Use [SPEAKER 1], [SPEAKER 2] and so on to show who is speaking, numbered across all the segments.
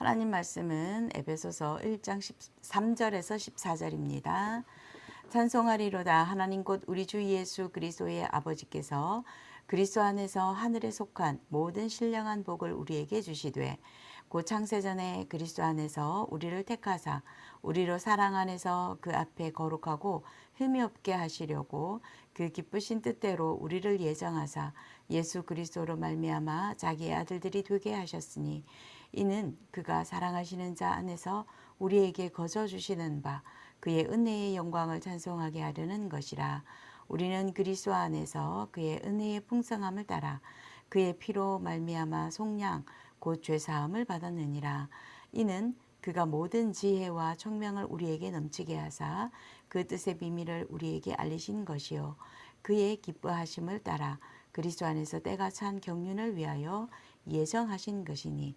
[SPEAKER 1] 하나님 말씀은 에베소서 1장 13절에서 14절입니다. 찬송하리로다 하나님 곧 우리 주 예수 그리스도의 아버지께서 그리스도 안에서 하늘에 속한 모든 신령한 복을 우리에게 주시되 곧 창세 전에 그리스도 안에서 우리를 택하사 우리로 사랑 안에서 그 앞에 거룩하고 흠이 없게 하시려고 그 기쁘신 뜻대로 우리를 예정하사 예수 그리스도로 말미암아 자기의 아들들이 되게 하셨으니 이는 그가 사랑하시는 자 안에서 우리에게 거저 주시는 바 그의 은혜의 영광을 찬송하게 하려는 것이라. 우리는 그리스도 안에서 그의 은혜의 풍성함을 따라 그의 피로 말미암아 속량 곧 죄 사함을 받았느니라. 이는 그가 모든 지혜와 총명을 우리에게 넘치게 하사 그 뜻의 비밀을 우리에게 알리신 것이요. 그의 기뻐하심을 따라 그리스도 안에서 때가 찬 경륜을 위하여 예정하신 것이니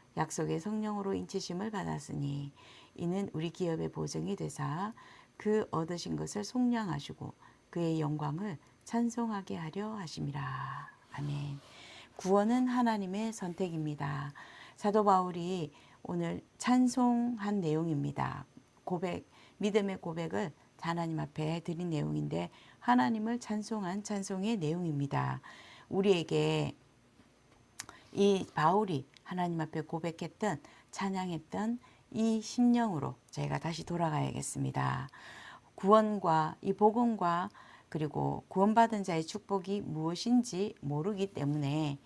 [SPEAKER 1] 약속의 성령으로 인치심을 받았으니 이는 우리 기업의 보증이 되사 그 얻으신 것을 속량하시고 그의 영광을 찬송하게 하려 하심이라. 아멘. 구원은 하나님의 선택입니다. 사도 바울이 오늘 찬송한 내용입니다. 고백, 믿음의 고백을 하나님 앞에 드린 내용인데 하나님을 찬송한 찬송의 내용입니다. 우리에게 이 바울이 하나님 앞에 고백했던 찬양했던 이 심령으로 저희가 다시 돌아가야겠습니다. 구원과 이 복음과 그리고 구원받은 자의 축복이 무엇인지 모르기 때문에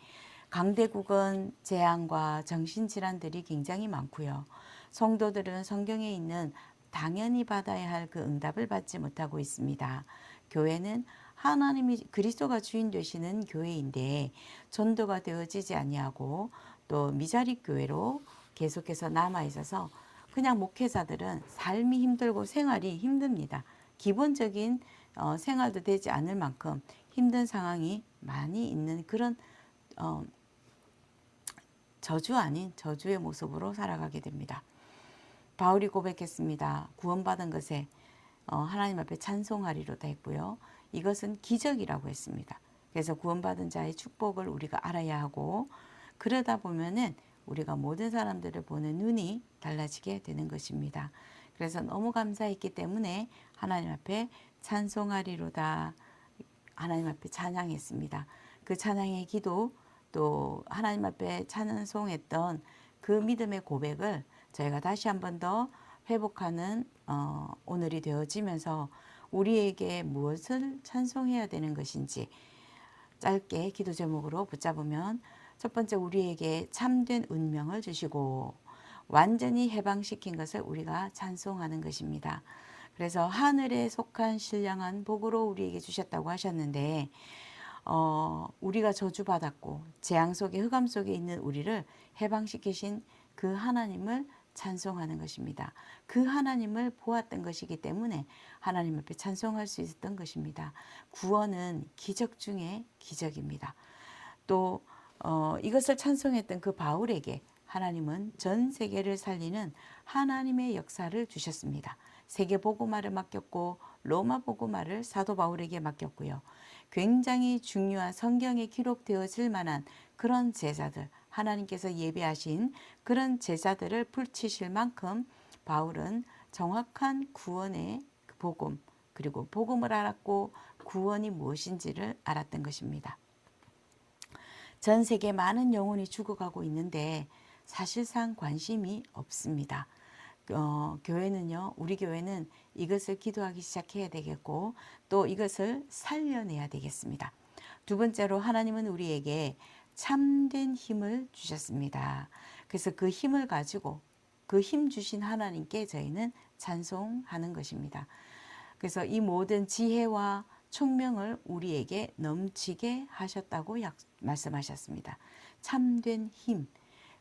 [SPEAKER 1] 강대국은 재앙과 정신질환들이 굉장히 많고요. 성도들은 성경에 있는 당연히 받아야 할 그 응답을 받지 못하고 있습니다. 교회는 하나님이 그리스도가 주인 되시는 교회인데 전도가 되어지지 아니하고 또 미자립 교회로 계속해서 남아 있어서 그냥 목회자들은 삶이 힘들고 생활이 힘듭니다. 기본적인 어, 생활도 되지 않을 만큼 힘든 상황이 많이 있는 그런 어, 저주 아닌 저주의 모습으로 살아가게 됩니다. 바울이 고백했습니다. 구원받은 것에 어, 하나님 앞에 찬송하리로다 했고요. 이것은 기적이라고 했습니다. 그래서 구원받은 자의 축복을 우리가 알아야 하고 그러다 보면은 우리가 모든 사람들을 보는 눈이 달라지게 되는 것입니다. 그래서 너무 감사했기 때문에 하나님 앞에 찬송하리로다 하나님 앞에 찬양했습니다. 그 찬양의 기도 또 하나님 앞에 찬송했던 그 믿음의 고백을 저희가 다시 한 번 더 회복하는 어, 오늘이 되어지면서 우리에게 무엇을 찬송해야 되는 것인지 짧게 기도 제목으로 붙잡으면 첫 번째 우리에게 참된 운명을 주시고 완전히 해방시킨 것을 우리가 찬송하는 것입니다. 그래서 하늘에 속한 신령한 복으로 우리에게 주셨다고 하셨는데 어, 우리가 저주받았고 재앙 속에 흑암 속에 있는 우리를 해방시키신 그 하나님을 찬송하는 것입니다. 그 하나님을 보았던 것이기 때문에 하나님 앞에 찬송할 수 있었던 것입니다. 구원은 기적 중에 기적입니다. 또 어, 이것을 찬송했던 그 바울에게 하나님은 전 세계를 살리는 하나님의 역사를 주셨습니다. 세계 보고마를 맡겼고 로마 보고마를 사도 바울에게 맡겼고요. 굉장히 중요한 성경에 기록되어질 만한 그런 제자들, 하나님께서 예배하신 그런 제자들을 풀치실 만큼 바울은 정확한 구원의 복음, 그리고 복음을 알았고 구원이 무엇인지를 알았던 것입니다. 전 세계 많은 영혼이 죽어가고 있는데 사실상 관심이 없습니다. 어, 교회는요, 우리 교회는 이것을 기도하기 시작해야 되겠고 또 이것을 살려내야 되겠습니다. 두 번째로 하나님은 우리에게 참된 힘을 주셨습니다. 그래서 그 힘을 가지고 그 힘 주신 하나님께 저희는 찬송하는 것입니다. 그래서 이 모든 지혜와 총명을 우리에게 넘치게 하셨다고 약, 말씀하셨습니다. 참된 힘,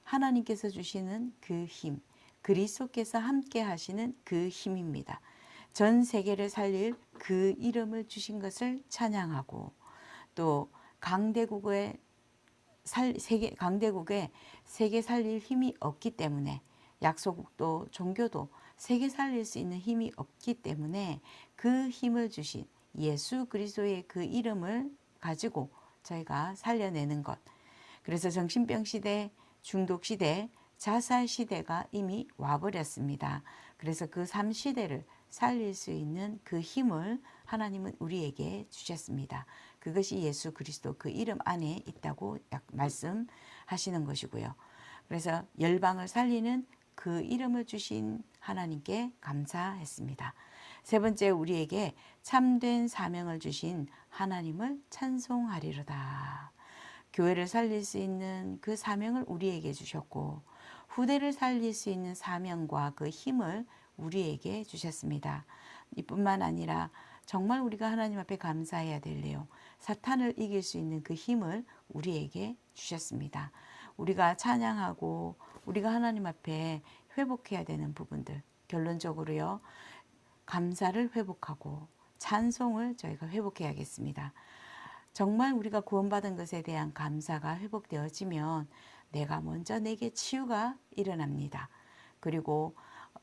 [SPEAKER 1] 하나님께서 주시는 그 힘, 그리스도께서 함께 하시는 그 힘입니다. 전 세계를 살릴 그 이름을 주신 것을 찬양하고 또 강대국의 살, 세계, 강대국에 세계 살릴 힘이 없기 때문에 약소국도 종교도 세계 살릴 수 있는 힘이 없기 때문에 그 힘을 주신 예수 그리스도의 그 이름을 가지고 저희가 살려내는 것. 그래서 정신병 시대, 중독 시대, 자살 시대가 이미 와버렸습니다. 그래서 그삶 시대를 살릴 수 있는 그 힘을 하나님은 우리에게 주셨습니다. 그것이 예수 그리스도 그 이름 안에 있다고 말씀하시는 것이고요. 그래서 열방을 살리는 그 이름을 주신 하나님께 감사했습니다. 세 번째 우리에게 참된 사명을 주신 하나님을 찬송하리로다. 교회를 살릴 수 있는 그 사명을 우리에게 주셨고 후대를 살릴 수 있는 사명과 그 힘을 우리에게 주셨습니다. 이뿐만 아니라 정말 우리가 하나님 앞에 감사해야 될래요. 사탄을 이길 수 있는 그 힘을 우리에게 주셨습니다. 우리가 찬양하고 우리가 하나님 앞에 회복해야 되는 부분들 결론적으로요. 감사를 회복하고 찬송을 저희가 회복해야겠습니다. 정말 우리가 구원받은 것에 대한 감사가 회복되어지면 내가 먼저 내게 치유가 일어납니다. 그리고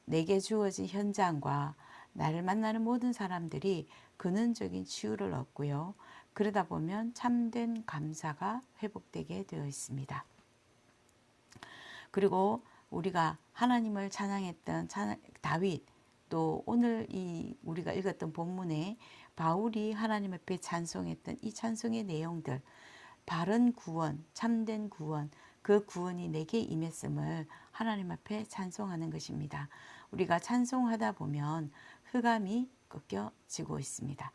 [SPEAKER 1] 내게 주어진 현장과 나를 만나는 모든 사람들이 근원적인 치유를 얻고요. 그러다 보면 참된 감사가 회복되게 되어 있습니다. 그리고 우리가 하나님을 찬양했던 찬양, 다윗 또 오늘 이 우리가 읽었던 본문에 바울이 하나님 앞에 찬송했던 이 찬송의 내용들 바른 구원, 참된 구원, 그 구원이 내게 임했음을 하나님 앞에 찬송하는 것입니다. 우리가 찬송하다 보면 흑암이 꺾여지고 있습니다.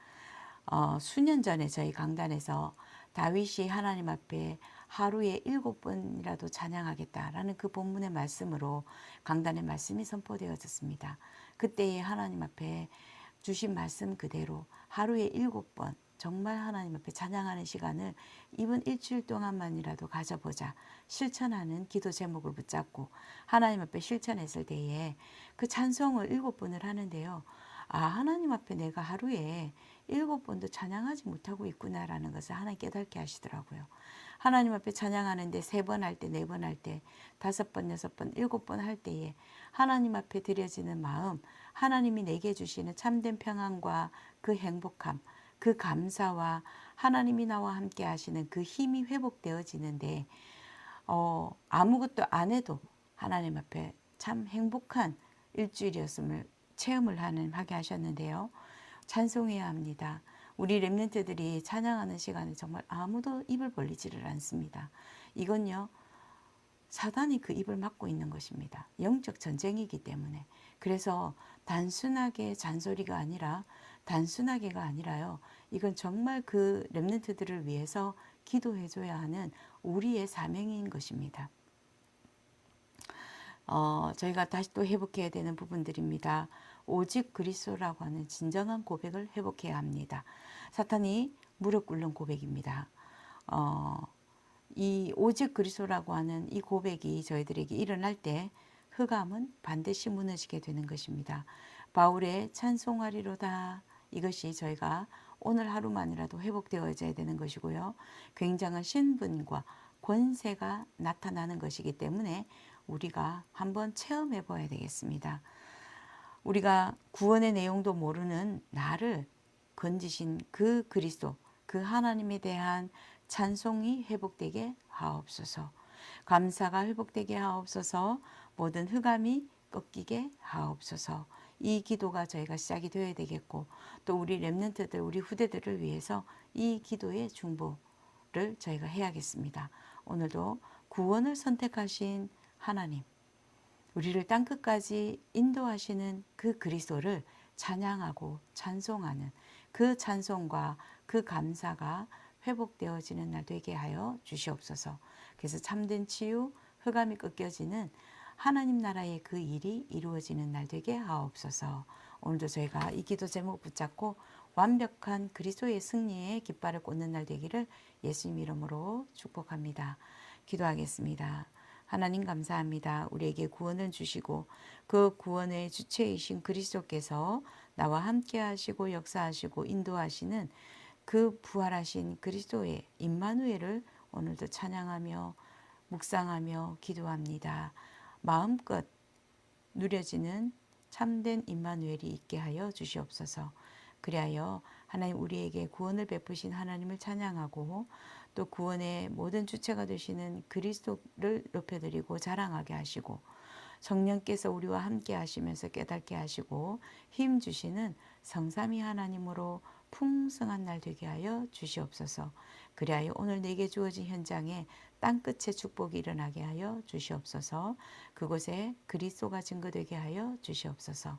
[SPEAKER 1] 어, 수년 전에 저희 강단에서 다윗이 하나님 앞에 하루에 일곱 번이라도 찬양하겠다라는 그 본문의 말씀으로 강단의 말씀이 선포되어졌습니다. 그때에 하나님 앞에 주신 말씀 그대로 하루에 일곱 번 정말 하나님 앞에 찬양하는 시간을 이번 일주일 동안만이라도 가져보자. 실천하는 기도 제목을 붙잡고 하나님 앞에 실천했을 때에 그 찬송을 일곱 번을 하는데요. 아, 하나님 앞에 내가 하루에 일곱 번도 찬양하지 못하고 있구나라는 것을 하나님 깨닫게 하시더라고요. 하나님 앞에 찬양하는데 세 번 할 때, 네 번 할 때, 다섯 번, 여섯 번, 일곱 번 할 때에 하나님 앞에 드려지는 마음, 하나님이 내게 주시는 참된 평안과 그 행복함, 그 감사와 하나님이 나와 함께 하시는 그 힘이 회복되어지는데 어, 아무것도 안 해도 하나님 앞에 참 행복한 일주일이었음을 체험을 하는 하게 하셨는데요. 찬송해야 합니다. 우리 렘넌트들이 찬양하는 시간에 정말 아무도 입을 벌리지를 않습니다. 이건요. 사단이 그 입을 막고 있는 것입니다. 영적 전쟁이기 때문에. 그래서 단순하게 잔소리가 아니라 단순하게가 아니라요. 이건 정말 그 렘넌트들을 위해서 기도해 줘야 하는 우리의 사명인 것입니다. 어, 저희가 다시 또 회복해야 되는 부분들입니다. 오직 그리스도라고 하는 진정한 고백을 회복해야 합니다. 사탄이 무릎 꿇는 고백입니다. 어, 이 오직 그리스도라고 하는 이 고백이 저희들에게 일어날 때 흑암은 반드시 무너지게 되는 것입니다. 바울의 찬송하리로다 이것이 저희가 오늘 하루만이라도 회복되어져야 되는 것이고요. 굉장한 신분과 권세가 나타나는 것이기 때문에 우리가 한번 체험해 봐야 되겠습니다. 우리가 구원의 내용도 모르는 나를 건지신 그 그리스도, 그 하나님에 대한 찬송이 회복되게 하옵소서. 감사가 회복되게 하옵소서. 모든 흑암이 꺾이게 하옵소서. 이 기도가 저희가 시작이 되어야 되겠고 또 우리 렘넌트들 우리 후대들을 위해서 이 기도의 중보를 저희가 해야겠습니다. 오늘도 구원을 선택하신 하나님 우리를 땅 끝까지 인도하시는 그 그리스도를 찬양하고 찬송하는 그 찬송과 그 감사가 회복되어지는 날 되게 하여 주시옵소서. 그래서 참된 치유, 흑암이 꺾여지는 하나님 나라의 그 일이 이루어지는 날 되게 하옵소서. 오늘도 저희가 이 기도 제목 붙잡고 완벽한 그리스도의 승리의 깃발을 꽂는 날 되기를 예수님 이름으로 축복합니다. 기도하겠습니다. 하나님 감사합니다. 우리에게 구원을 주시고 그 구원의 주체이신 그리스도께서 나와 함께 하시고 역사하시고 인도하시는 그 부활하신 그리스도의 임마누엘을 오늘도 찬양하며 묵상하며 기도합니다. 마음껏 누려지는 참된 임마누엘이 있게 하여 주시옵소서. 그리하여 하나님 우리에게 구원을 베푸신 하나님을 찬양하고 또 구원의 모든 주체가 되시는 그리스도를 높여드리고 자랑하게 하시고 성령께서 우리와 함께 하시면서 깨닫게 하시고 힘 주시는 성삼위 하나님으로 풍성한 날 되게 하여 주시옵소서. 그리하여 오늘 내게 주어진 현장에 땅끝에 축복이 일어나게 하여 주시옵소서. 그곳에 그리스도가 증거되게 하여 주시옵소서.